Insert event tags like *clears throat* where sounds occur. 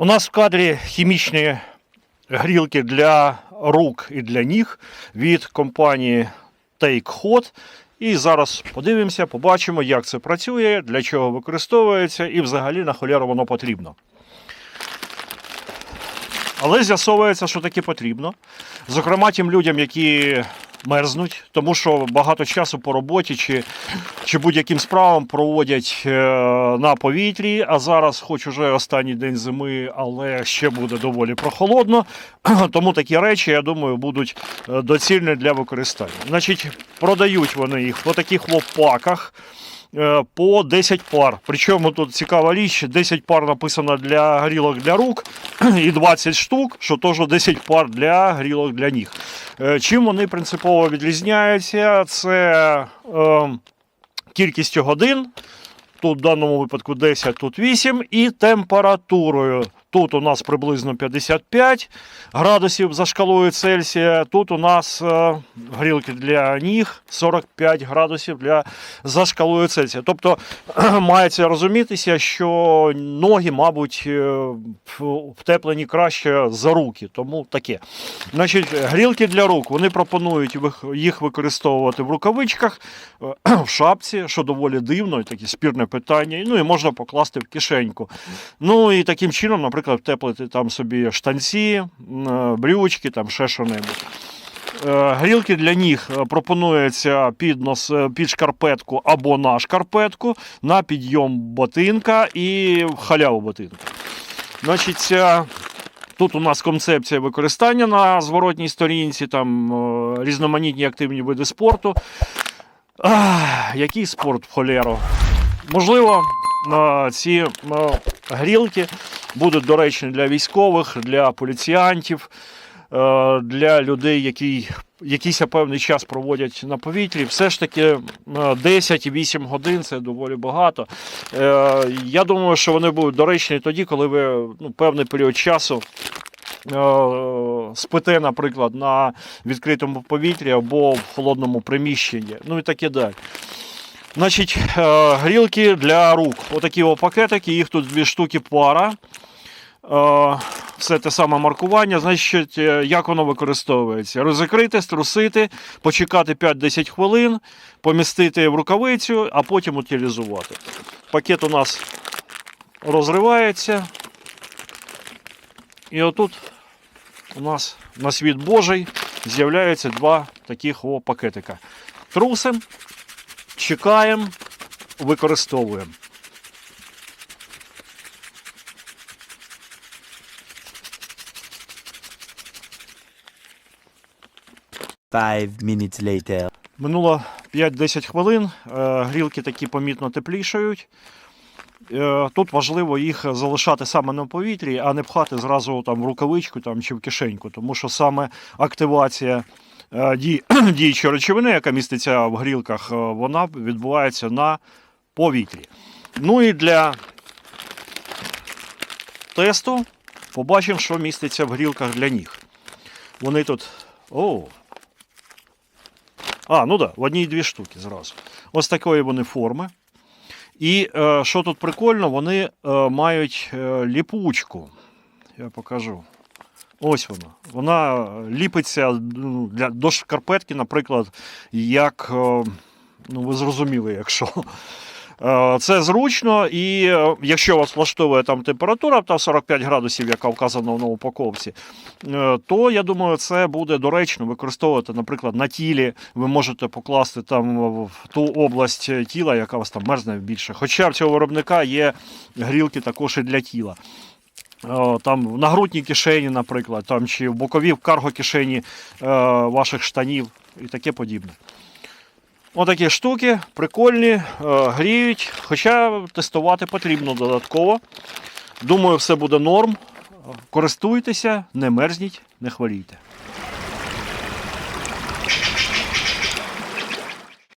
У нас в кадрі хімічні грілки для рук і для ніг від компанії Take Hot. І зараз подивимося, побачимо, як це працює, для чого використовується і взагалі на холєру воно потрібно. Але з'ясовується, що таке потрібно. Зокрема, тим людям, які мерзнуть, тому що багато часу по роботі чи, чи будь-яким справам проводять е, на повітрі. А зараз, хоч уже останній день зими, але ще буде доволі прохолодно. *clears throat* Тому такі речі, я думаю, будуть е, доцільні для використання. Значить, продають вони їх по таких лопаках по 10 пар. Причому тут цікава річ, 10 пар написано для грілок для рук і 20 штук, що теж 10 пар для грілок для ніг. Е, Чим вони принципово відрізняються? Це е, кількістю годин. Тут в даному випадку 10, тут 8, і температурою. Тут у нас приблизно 55 градусів за шкалою Цельсія. Тут у нас е, грілки для ніг 45 градусів для, за шкалою Цельсія. Тобто *clears throat* мається розумітися, що ноги, мабуть, е, втеплені краще за руки. Тому таке. Значить, грілки для рук вони пропонують їх використовувати в рукавичках, е, *clears throat* в шапці, що доволі дивно, і таке спірне питання. Ну і можна покласти в кишеньку. Ну і таким чином, наприклад, втеплити там собі штанці, брючки, там ще що-небудь. Е, Грілки для ніг е, пропонується під, нос, е, під шкарпетку або на шкарпетку, на підйом ботинка і халяву ботинка. Значить, тут у нас концепція використання на зворотній сторінці, там різноманітні активні види спорту. Ах, який спорт в холєру? Можливо, ці грілки будуть доречні для військових, для поліціянтів, е, для людей, які якийсь певний час проводять на повітрі. Все ж таки е, 10-8 годин це доволі багато. Е, Я думаю, що вони будуть доречні тоді, коли ви ну, певний період часу. е, Спите, наприклад, на відкритому повітрі або в холодному приміщенні, ну і таке далі. Значить, е, грілки для рук. Отакі о пакетики, їх тут дві штуки пара. Е, Все те саме маркування. Значить, е, як воно використовується? Роззакрити, струсити, почекати 5-10 хвилин, помістити в рукавицю, а потім утилізувати. Пакет у нас розривається. І отут у нас на світ Божий з'являються два таких пакетика. Трусим, чекаємо, використовуємо. Five minutes later. Минуло 5-10 хвилин, е, грілки такі помітно теплішають. Е, Тут важливо їх залишати саме на повітрі, а не пхати зразу там, в рукавичку там, чи в кишеньку, тому що саме активація *clears throat* діючої речовини, яка міститься в грілках, е, вона відбувається на повітрі. Ну і для тесту побачимо, що міститься в грілках для ніг. Вони тут. О, а, ну так, да, в одній дві штуки зразу. Ось такої вони форми. І е, що тут прикольно, вони е, мають е, ліпучку. Я покажу. Ось вона. Вона ліпиться ну, для, до шкарпетки, наприклад, як, е, ну ви зрозуміли, якщо. *laughs* Е, Це зручно, і е, якщо вас влаштовує там температура та 45 градусів, яка вказана на упаковці, е, то я думаю, це буде доречно використовувати, наприклад, на тілі. Ви можете покласти там в ту область тіла, яка вас там мерзне більше. Хоча в цього виробника є грілки також і для тіла. Е, Там в нагрудній кишені, наприклад, там, чи в боковій в карго кишені е, ваших штанів і таке подібне. Отакі штуки прикольні, е, гріють, хоча тестувати потрібно додатково. Думаю, все буде норм. Користуйтеся, не мерзніть, не хворійте.